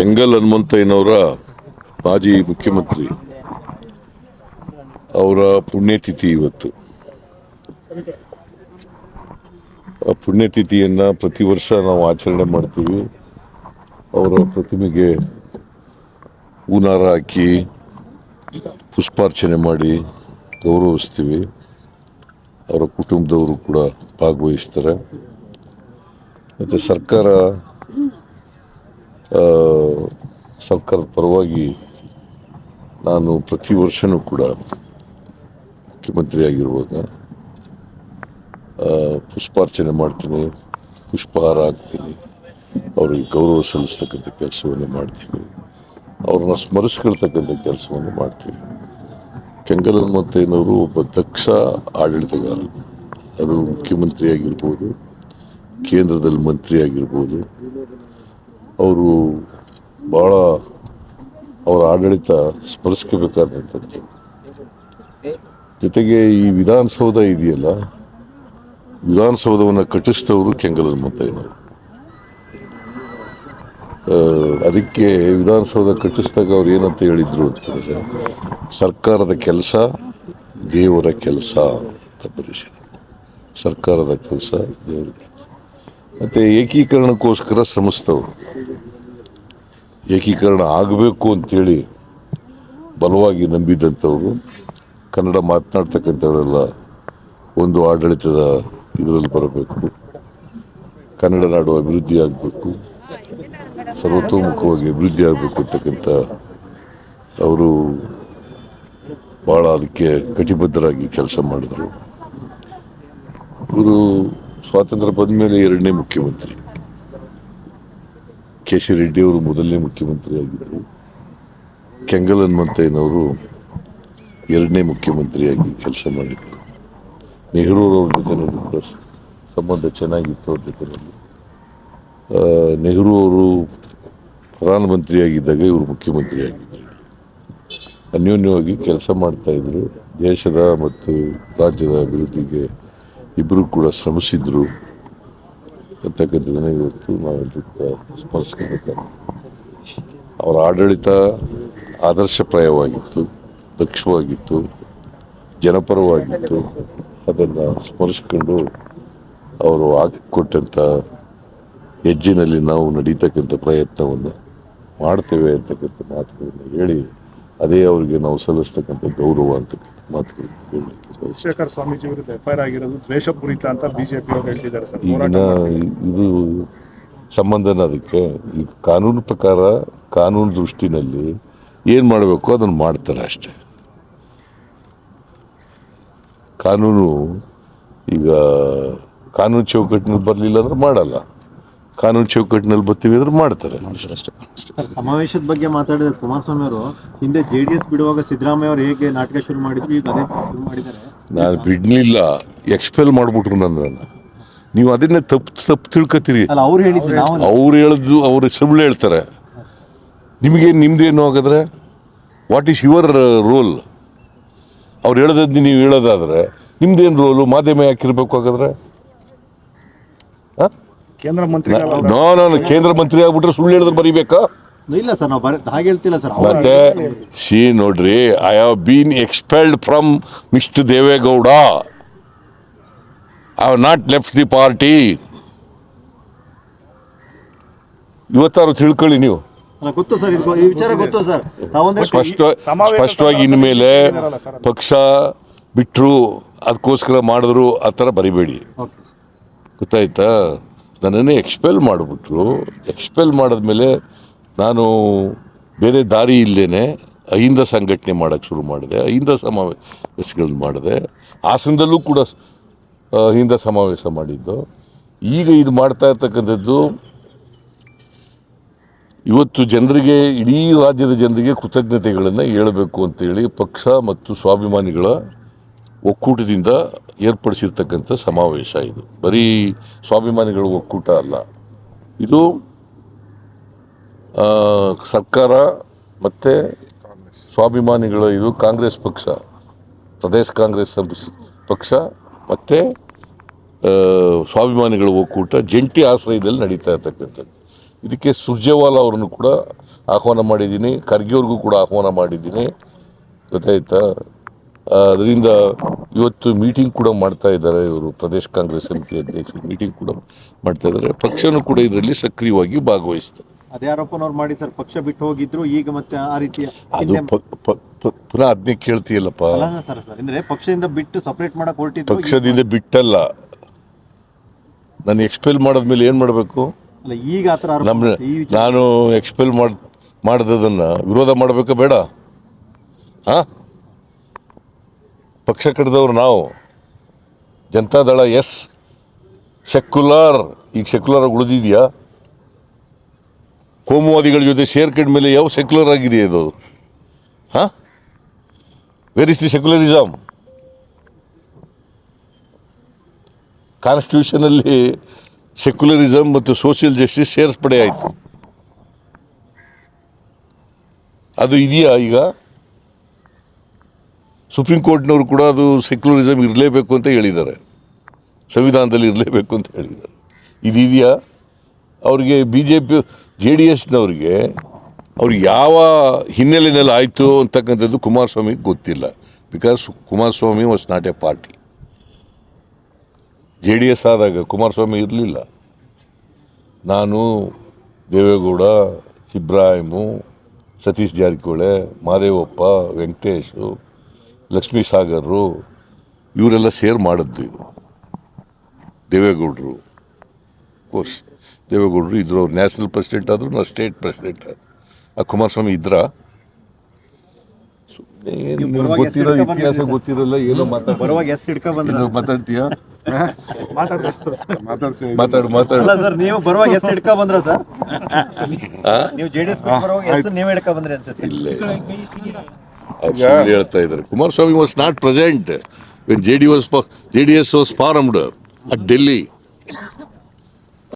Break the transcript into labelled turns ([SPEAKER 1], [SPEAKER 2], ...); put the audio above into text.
[SPEAKER 1] ಕೆಂಗಲ್ ಹನುಮಂತಯ್ಯನವರ ಮಾಜಿ ಮುಖ್ಯಮಂತ್ರಿ. ಅವರ ಪುಣ್ಯತಿಥಿ ಇವತ್ತು. ಆ ಪುಣ್ಯತಿಥಿಯನ್ನು ಪ್ರತಿ ವರ್ಷ ನಾವು ಆಚರಣೆ ಮಾಡ್ತೀವಿ. ಅವರ ಪ್ರತಿಮೆಗೆ ಹೂನಾರ ಹಾಕಿ ಪುಷ್ಪಾರ್ಚನೆ ಮಾಡಿ ಗೌರವಿಸ್ತೀವಿ. ಅವರ ಕುಟುಂಬದವರು ಕೂಡ ಭಾಗವಹಿಸ್ತಾರೆ. ಮತ್ತು ಸರ್ಕಾರ ಸರ್ಕಾರದ ಪರವಾಗಿ ನಾನು ಪ್ರತಿ ವರ್ಷನೂ ಕೂಡ ಮುಖ್ಯಮಂತ್ರಿ ಆಗಿರುವಾಗ ಆ, ಪುಷ್ಪಾರ್ಚನೆ ಮಾಡ್ತೀನಿ ಪುಷ್ಪಹಾರ ಹಾಕ್ತೀನಿ ಅವರಿಗೆ ಗೌರವ ಸಲ್ಲಿಸ್ತಕ್ಕಂಥ ಕೆಲಸವನ್ನು ಮಾಡ್ತೀವಿ ಅವ್ರನ್ನ ಸ್ಮರಿಸ್ಕೊಳ್ತಕ್ಕಂಥ ಕೆಲಸವನ್ನು ಮಾಡ್ತೀವಿ ಕೆಂಗಲ್ ಹನುಮಂತಯ್ಯನವರು ಒಬ್ಬ ದಕ್ಷ ಆಡಳಿತಗಾರರು ಅದು ಮುಖ್ಯಮಂತ್ರಿ ಆಗಿರ್ಬೋದು ಕೇಂದ್ರದಲ್ಲಿ ಮಂತ್ರಿ ಆಗಿರ್ಬೋದು ಅವರು ಭಾಳ ಅವರ ಆಡಳಿತ ಸ್ಮರಿಸ್ಕೋಬೇಕಾದಂಥದ್ದು ಜೊತೆಗೆ ಈ ವಿಧಾನಸೌಧ ಇದೆಯಲ್ಲ ವಿಧಾನಸೌಧವನ್ನು ಕಟ್ಟಿಸಿದವರು ಕೆಂಗಲ್ ಹನುಮಂತಯ್ಯನವರು ಆ, ಅದಕ್ಕೆ ವಿಧಾನಸೌಧ ಕಟ್ಟಿಸಿದಾಗ ಅವ್ರು ಏನಂತ ಹೇಳಿದರು ಅಂತಂದರೆ ಸರ್ಕಾರದ ಕೆಲಸ ದೇವರ ಕೆಲಸ ಅಂತ ಬರೆಸಿದ್ರು ಸರ್ಕಾರದ ಕೆಲಸ ದೇವರ ಕೆಲಸ. ಮತ್ತೆ ಏಕೀಕರಣಕ್ಕೋಸ್ಕರ ಶ್ರಮಿಸ್ತವರು. ಏಕೀಕರಣ ಆಗಬೇಕು ಅಂತೇಳಿ ಬಲವಾಗಿ ನಂಬಿದಂಥವ್ರು, ಕನ್ನಡ ಮಾತನಾಡ್ತಕ್ಕಂಥವರೆಲ್ಲ ಒಂದು ಆಡಳಿತದ ಇದರಲ್ಲಿ ಬರಬೇಕು. ಕನ್ನಡ ನಾಡು ಅಭಿವೃದ್ಧಿ ಆಗಬೇಕು. ಸರ್ವತೋಮುಖವಾಗಿ ಅಭಿವೃದ್ಧಿ ಆಗಬೇಕು ಅಂತಕ್ಕಂಥ ಅವರು ಭಾಳ ಅದಕ್ಕೆ ಕಟಿಬದ್ಧರಾಗಿ ಕೆಲಸ ಮಾಡಿದರು. ಇವರು ಸ್ವಾತಂತ್ರ್ಯ ಬಂದ ಮೇಲೆ ಎರಡನೇ ಮುಖ್ಯಮಂತ್ರಿ. ಕೆ ಸಿ ರೆಡ್ಡಿ ಅವರು ಮೊದಲನೇ ಮುಖ್ಯಮಂತ್ರಿ ಆಗಿದ್ದರು ಕೆಂಗಲ್ ಹನುಮಂತಯ್ಯನವರು ಎರಡನೇ ಮುಖ್ಯಮಂತ್ರಿಯಾಗಿ ಕೆಲಸ ಮಾಡಿದ್ದರು ನೆಹರೂ ಅವ್ರ ಜೊತೆ ಸಂಬಂಧ ಚೆನ್ನಾಗಿತ್ತು ಅವ್ರ ಜೊತೆಯಲ್ಲಿ ನೆಹರು ಅವರು ಪ್ರಧಾನಮಂತ್ರಿಯಾಗಿದ್ದಾಗ ಇವರು ಮುಖ್ಯಮಂತ್ರಿ ಆಗಿದ್ದರು ಅನ್ಯೋನ್ಯವಾಗಿ ಕೆಲಸ ಮಾಡ್ತಾಯಿದ್ರು ದೇಶದ ಮತ್ತು ರಾಜ್ಯದ ಅಭಿವೃದ್ಧಿಗೆ ಇಬ್ಬರು ಕೂಡ ಶ್ರಮಿಸಿದ್ರು. ಇವತ್ತು ನಾವೆಲ್ಲರೂ ಕೂಡ ಸ್ಮರಿಸ್ಕೋಬೇಕಾಗುತ್ತೆ ಅವರ ಆಡಳಿತ ಆದರ್ಶಪ್ರಾಯವಾಗಿತ್ತು, ದಕ್ಷವಾಗಿತ್ತು, ಜನಪರವಾಗಿತ್ತು. ಅದನ್ನು ಸ್ಮರಿಸ್ಕೊಂಡು ಅವರು ಹಾಕಿಕೊಟ್ಟಂಥ ಹೆಜ್ಜಿನಲ್ಲಿ ನಾವು ನಡೀತಕ್ಕಂಥ ಪ್ರಯತ್ನವನ್ನು ಮಾಡ್ತೇವೆ ಅಂತಕ್ಕಂಥ ಮಾತುಗಳನ್ನು ಹೇಳಿ ಅದೇ ಅವರಿಗೆ ನಾವು ಸಲ್ಲಿಸ್ತಕ್ಕಂಥ ಗೌರವ ಅಂತಕ್ಕಂಥ ಮಾತುಗಳನ್ನು ಹೇಳಲಿಕ್ಕೆ ಬಯಸ್ತೀನಿ.
[SPEAKER 2] ಸ್ವಾಮೀಜಿ ವಿರುದ್ಧ ಎಫ್ಐಆರ್ ಆಗಿರೋದು ದ್ವೇಷಪೂರಿತ ಅಂತ ಬಿಜೆಪಿ ಅವರು ಹೇಳ್ತಿದ್ದಾರೆ ಸರ್.
[SPEAKER 1] ಈಗಿನ
[SPEAKER 2] ಹೋರಾಟ.
[SPEAKER 1] ಇದು ಸಂಬಂಧನ ಅದಕ್ಕೆ. ಈ ಕಾನೂನು ಪ್ರಕಾರ ಕಾನೂನು ದೃಷ್ಟಿನಲ್ಲಿ ಏನು ಮಾಡಬೇಕು ಅದನ್ನು ಮಾಡ್ತಾರೆ ಅಷ್ಟೇ. ಕಾನೂನು ಈಗ ಕಾನೂನು ಚೌಕಟ್ಟಿನಲ್ಲಿ ಬರಲಿಲ್ಲ ಅಂದ್ರೆ ಮಾಡಲ್ಲ. ಕಾನೂನು ಚೌಕಟ್ಟಿನಲ್ಲಿ ಬರ್ತೀವಿ ಅಂದ್ರೆ ಮಾಡ್ತಾರೆ.
[SPEAKER 3] ಸರ್ ಸಮಾವೇಶದ ಬಗ್ಗೆ ಮಾತಾಡಿದ್ರೆ ಕುಮಾರಸ್ವಾಮಿ ಅವರು ಹಿಂದೆ ಜೆ ಡಿ ಎಸ್ ಬಿಡುವಾಗ ಸಿದ್ದರಾಮಯ್ಯ ಅವರು ಹೇಗೆ ನಾಟಕ ಶುರು ಮಾಡಿದ್ರು ಈಗ ಅದೇ ಶುರು ಮಾಡಿದ್ದಾರೆ?
[SPEAKER 1] ನಾನು ಬಿಡ್ಲಿಲ್ಲ. ಎಕ್ಸ್ಪೆಲ್ ಮಾಡ್ಬಿಟ್ರು ನನ್ನನ್ನು. ನೀವು ಅದನ್ನೇ ತಪ್ಪು ತಪ್ಪು ತಿಳ್ಕೊತೀರಿ.
[SPEAKER 3] ಅಲ್ಲ ಅವ್ರು ಹೇಳಿದ್ರು
[SPEAKER 1] ಅವ್ರು ಹೇಳಿದ್ದು ಅವ್ರ ಸುಳ್ಳು ಹೇಳ್ತಾರೆ. ನಿಮಗೆ ನಿಮ್ಮದೇನು ಹಾಗಾದ್ರೆ? ವಾಟ್ ಈಸ್ ಯುವರ್ ರೋಲ್ ಅವ್ರು ಹೇಳೋದದ್ದು ನೀವು ಹೇಳೋದಾದ್ರೆ ನಿಮ್ದೇನು ರೋಲು ಮಾಧ್ಯಮ ಯಾಕಿರ್ಬೇಕು ಹಾಗಾದ್ರೆ?
[SPEAKER 2] ಕೇಂದ್ರ ಮಂತ್ರಿ
[SPEAKER 1] ನೋ ನಾನು ಕೇಂದ್ರ ಮಂತ್ರಿ ಆಗ್ಬಿಟ್ರೆ ಸುಳ್ಳು ಹೇಳಿದ್ರೆ ಬರೀಬೇಕಾ?
[SPEAKER 3] ಇಲ್ಲ ಸರ್ ನಾವು ಬರ ಹಾಗೆ ಹೇಳ್ತಿಲ್ಲ ಸರ್.
[SPEAKER 1] ಮತ್ತೆ ಸಿ ನೋಡ್ರಿ I have been expelled from mister Deve Gowda. I have not left the party ಇವತ್ತಾರು ತಿಳ್ಕೊಳ್ಳಿ ನೀವು.
[SPEAKER 3] ಗೊತ್ತು ಸರ್ ಈ ವಿಚಾರ ಗೊತ್ತು ಸರ್. ತಾವೊಂದಷ್ಟು
[SPEAKER 1] ಸ್ಪಷ್ಟ ಸ್ಪಷ್ಟವಾಗಿ ಇನ್ಮೇಲೆ ಪಕ್ಷ ಬಿಟ್ಟರು ಅದಕ್ಕೋಸ್ಕರ ಮಾಡಿದ್ರು ಆ ಥರ ಬರಿಬೇಡಿ.
[SPEAKER 3] ಓಕೆ.
[SPEAKER 1] ಗೊತ್ತಾಯ್ತಾ? ನನ್ನನ್ನೇ ಎಕ್ಸ್ಪೆಲ್ ಮಾಡಿಬಿಟ್ರು. ಎಕ್ಸ್ಪೆಲ್ ಮಾಡಿದ್ಮೇಲೆ ನಾನು ಬೇರೆ ದಾರಿ ಇಲ್ಲದೇನೆ ಅಹಿಂದ ಸಂಘಟನೆ ಮಾಡೋಕ್ಕೆ ಶುರು ಮಾಡಿದೆ. ಅಹಿಂದ ಸಮಾವೇಶಗಳನ್ನ ಮಾಡಿದೆ. ಹಾಸನದಲ್ಲೂ ಕೂಡ ಅಹಿಂದ ಸಮಾವೇಶ ಮಾಡಿದ್ದು. ಈಗ ಇದು ಮಾಡ್ತಾ ಇರ್ತಕ್ಕಂಥದ್ದು ಇವತ್ತು ಜನರಿಗೆ, ಇಡೀ ರಾಜ್ಯದ ಜನರಿಗೆ ಕೃತಜ್ಞತೆಗಳನ್ನು ಹೇಳಬೇಕು ಅಂತೇಳಿ ಪಕ್ಷ ಮತ್ತು ಸ್ವಾಭಿಮಾನಿಗಳ ಒಕ್ಕೂಟದಿಂದ ಏರ್ಪಡಿಸಿರ್ತಕ್ಕಂಥ ಸಮಾವೇಶ ಇದು. ಬರೀ ಸ್ವಾಭಿಮಾನಿಗಳ ಒಕ್ಕೂಟ ಅಲ್ಲ. ಇದು ಸರ್ಕಾರ ಮತ್ತು ಸ್ವಾಭಿಮಾನಿಗಳ, ಇದು ಕಾಂಗ್ರೆಸ್ ಪಕ್ಷ, ಪ್ರದೇಶ ಕಾಂಗ್ರೆಸ್ ಪಕ್ಷ ಮತ್ತು ಸ್ವಾಭಿಮಾನಿಗಳ ಒಕ್ಕೂಟ ಜಂಟಿ ಆಶ್ರಯದಲ್ಲಿ ನಡೀತಾ ಇರ್ತಕ್ಕಂಥದ್ದು. ಇದಕ್ಕೆ ಸುರ್ಜೇವಾಲ ಅವರನ್ನು ಕೂಡ ಆಹ್ವಾನ ಮಾಡಿದ್ದೀನಿ. ಖರ್ಗೆವ್ರಿಗೂ ಕೂಡ ಆಹ್ವಾನ ಮಾಡಿದ್ದೀನಿ. ಗೊತ್ತಾಯ್ತಾ? ಅದರಿಂದ ಇವತ್ತು ಮೀಟಿಂಗ್ ಕೂಡ ಮಾಡ್ತಾ ಇದ್ದಾರೆ ಇವರು ಪ್ರದೇಶ ಕಾಂಗ್ರೆಸ್ ಸಮಿತಿ ಅಧ್ಯಕ್ಷರು ಮೀಟಿಂಗ್ ಕೂಡ ಮಾಡ್ತಾ ಇದ್ದಾರೆ. ಪಕ್ಷನೂ ಕೂಡ ಇದರಲ್ಲಿ ಸಕ್ರಿಯವಾಗಿ ಭಾಗವಹಿಸ್ತದೆ
[SPEAKER 3] ಅದೇ ಆರೋಪನವ್ರು ಮಾಡಿ ಸರ್ ಪಕ್ಷ ಬಿಟ್ಟು ಹೋಗಿದ್ರು ಈಗ ಮತ್ತೆ ಆ ರೀತಿ
[SPEAKER 1] ಅದು ಪುನಃ ಅದನ್ನೇ ಕೇಳ್ತೀಯಲ್ಲಪ್ಪ.
[SPEAKER 3] ಸರ್ ಸರ್ ಅಂದ್ರೆ ಪಕ್ಷದಿಂದ ಬಿಟ್ಟು ಸಪರೇಟ್ ಮಾಡಕ್ ಹೊರಟಿದ್ರು
[SPEAKER 1] ಪಕ್ಷದಿಂದ ಬಿಟ್ಟಲ್ಲ. ನಾನು ಎಕ್ಸ್ಪೆಲ್ ಮಾಡಿದ್ಮೇಲೆ ಏನು ಮಾಡಬೇಕು?
[SPEAKER 3] ಅಲ್ಲ ಈಗ ಆತರ ಆರೋಪ
[SPEAKER 1] ನಮ್ಮ ನಾನು ಎಕ್ಸ್ಪೆಲ್ ಮಾಡ್ ಮಾಡಿದ್ದನ್ನು ವಿರೋಧ ಮಾಡಬೇಕಾ ಬೇಡ? ಹಾಂ? ಪಕ್ಷ ಕಟ್ಟಿದವ್ರು ನಾವು. ಜನತಾದಳ ಎಸ್. ಸೆಕ್ಯುಲರ್, ಈಗ ಸೆಕ್ಯುಲರ್ ಉಳಿದಿದೆಯಾ? ಕೋಮುವಾದಿಗಳ ಜೊತೆ ಸೇರ್ಕೊಂಡ ಮೇಲೆ ಯಾವ ಸೆಕ್ಯುಲರ್ ಆಗಿದೆಯಾ ಇದು ಹಾಂ? ವೆರಿ ಇಸ್ ದಿ ಸೆಕ್ಯುಲರಿಸಮ್ ಕಾನ್ಸ್ಟಿಟ್ಯೂಷನಲ್ಲಿ ಸೆಕ್ಯುಲರಿಸಮ್ ಮತ್ತು ಸೋಷಿಯಲ್ ಜಸ್ಟಿಸ್ ಸೇರ್ಸ್ಪಡೆ ಆಯಿತು. ಅದು ಇದೆಯಾ ಈಗ? ಸುಪ್ರೀಂ ಕೋರ್ಟ್ನವರು ಕೂಡ ಅದು ಸೆಕ್ಯುಲರಿಸಮ್ ಇರಲೇಬೇಕು ಅಂತ ಹೇಳಿದ್ದಾರೆ. ಸಂವಿಧಾನದಲ್ಲಿ ಇರಲೇಬೇಕು ಅಂತ ಹೇಳಿದ್ದಾರೆ. ಇದಿದೆಯಾ ಅವರಿಗೆ B J P J D ಎಸ್ನವ್ರಿಗೆ ಅವ್ರು ಯಾವ ಹಿನ್ನೆಲೆಯಲ್ಲಿ ಆಯಿತು ಅಂತಕ್ಕಂಥದ್ದು ಕುಮಾರಸ್ವಾಮಿಗೆ ಗೊತ್ತಿಲ್ಲ. Because Kumaraswamy was not a party J D S ಆದಾಗ ಕುಮಾರಸ್ವಾಮಿ ಇರಲಿಲ್ಲ. ನಾನು ದೇವೇಗೌಡ ಇಬ್ರಾಹಿಮು ಸತೀಶ್ ಜಾರಕಿಹೊಳಿ, ಮಾದೇವಪ್ಪ, ವೆಂಕಟೇಶು ಲಕ್ಷ್ಮೀ ಸಾಗರ್ರು ಇವರೆಲ್ಲ ಸೇರ್ ಮಾಡಿದ್ದು ಇದು. ದೇವೇಗೌಡರು. ಕೋರ್ಸ್ ದೇವೇಗೌಡರು ಇದ್ರು ಅವ್ರು ನ್ಯಾಷನಲ್ ಪ್ರೆಸಿಡೆಂಟ್ ಆದರು ನಾ ಸ್ಟೇಟ್ ಪ್ರೆಸಿಡೆಂಟ್ ಆದರು. ಆ ಕುಮಾರಸ್ವಾಮಿ ಇದ್ರ. ಸುಮ್ಮನೆ ಗೊತ್ತಿರೋ ಇತಿಹಾಸ ಗೊತ್ತಿರಲ್ಲ ಏನೋ ಮಾತಾಡ್ತೀಯ
[SPEAKER 3] ಬರುವಾಗ ಎಸ್ ಹಿಡ್ಕ ಬಂದ್ರ
[SPEAKER 1] ಮಾತಾಡ್ತೀಯಾ?
[SPEAKER 2] ಮಾತಾಡ್ತಾರೆ
[SPEAKER 4] ಮಾತಾಡ್ತೇವೆ
[SPEAKER 1] ಮಾತಾಡು ಮಾತಾಡು.
[SPEAKER 3] ಅಲ್ಲ ಸರ್ ನೀವು ಬರುವಾಗ ಎಸ್ ಹಿಡ್ಕೊ ಬಂದ್ರ ಸರ್? ನೀವು ಜೆಡಿಎಸ್ ಬರುವಾಗ ಎಸ್ ನೀವ್ ಹಿಡ್ಕ ಬಂದ್ರಿ ಅನ್ಸುತ್ತೆ.
[SPEAKER 1] ಇಲ್ಲ. ಅವ್ರು ಸುಳ್ಳು ಹೇಳ್ತಾ ಇದ್ದಾರೆ. Kumaraswamy was not present when J D was J D S was formed at Delhi